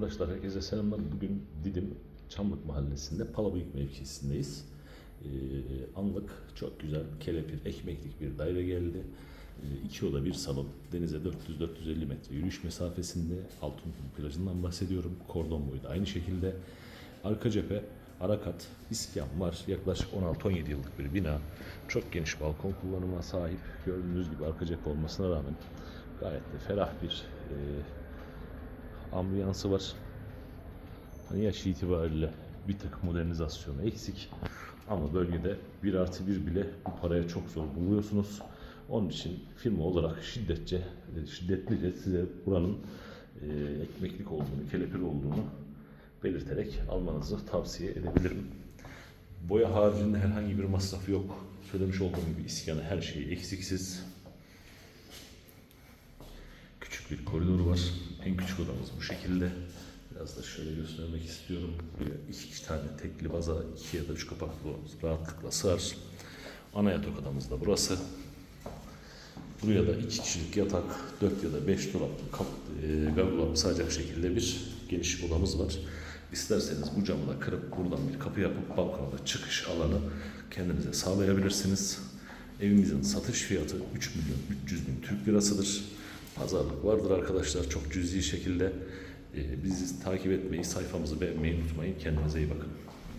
Arkadaşlar herkese selamlar. Bugün Didim Çamlık Mahallesi'nde Palabıyık mevkisindeyiz. Ee, anlık çok güzel kelepir, ekmeklik bir daire geldi. Ee, iki oda bir salon. Denize 400-450 metre yürüyüş mesafesinde. Altınkum plajından bahsediyorum. Kordon boyu da aynı şekilde. Arka cephe Arakat, iskan var. Yaklaşık 16-17 yıllık bir bina. Çok geniş balkon kullanımına sahip. Gördüğünüz gibi arka cephe olmasına rağmen gayet de ferah bir e, ambiyansı var. Hani yaş itibariyle bir tık modernizasyonu eksik. Ama bölgede 1 artı 1 bile bu paraya çok zor buluyorsunuz. Onun için firma olarak şiddetçe, e, şiddetlice size buranın e, ekmeklik olduğunu, kelepir olduğunu belirterek almanızı tavsiye edebilirim. Boya haricinde herhangi bir masrafı yok. Söylemiş olduğum gibi iskanı her şeyi eksiksiz. Küçük bir koridor var. En küçük odamız bu şekilde. Biraz da şöyle göstermek istiyorum. Buraya iki, iki tane tekli baza, iki ya da üç kapaklı odamız rahatlıkla sığar. Ana yatak odamız da burası. Buraya da iki kişilik yatak, dört ya da beş dolaplı kap, e, gardırop sığacak şekilde bir geniş odamız var. İsterseniz bu camı da kırıp buradan bir kapı yapıp balkona da çıkış alanı kendinize sağlayabilirsiniz. Evimizin satış fiyatı 3 milyon 300 bin Türk lirasıdır. Pazarlık vardır arkadaşlar çok cüzi şekilde. E, bizi takip etmeyi, sayfamızı beğenmeyi unutmayın. Kendinize iyi bakın.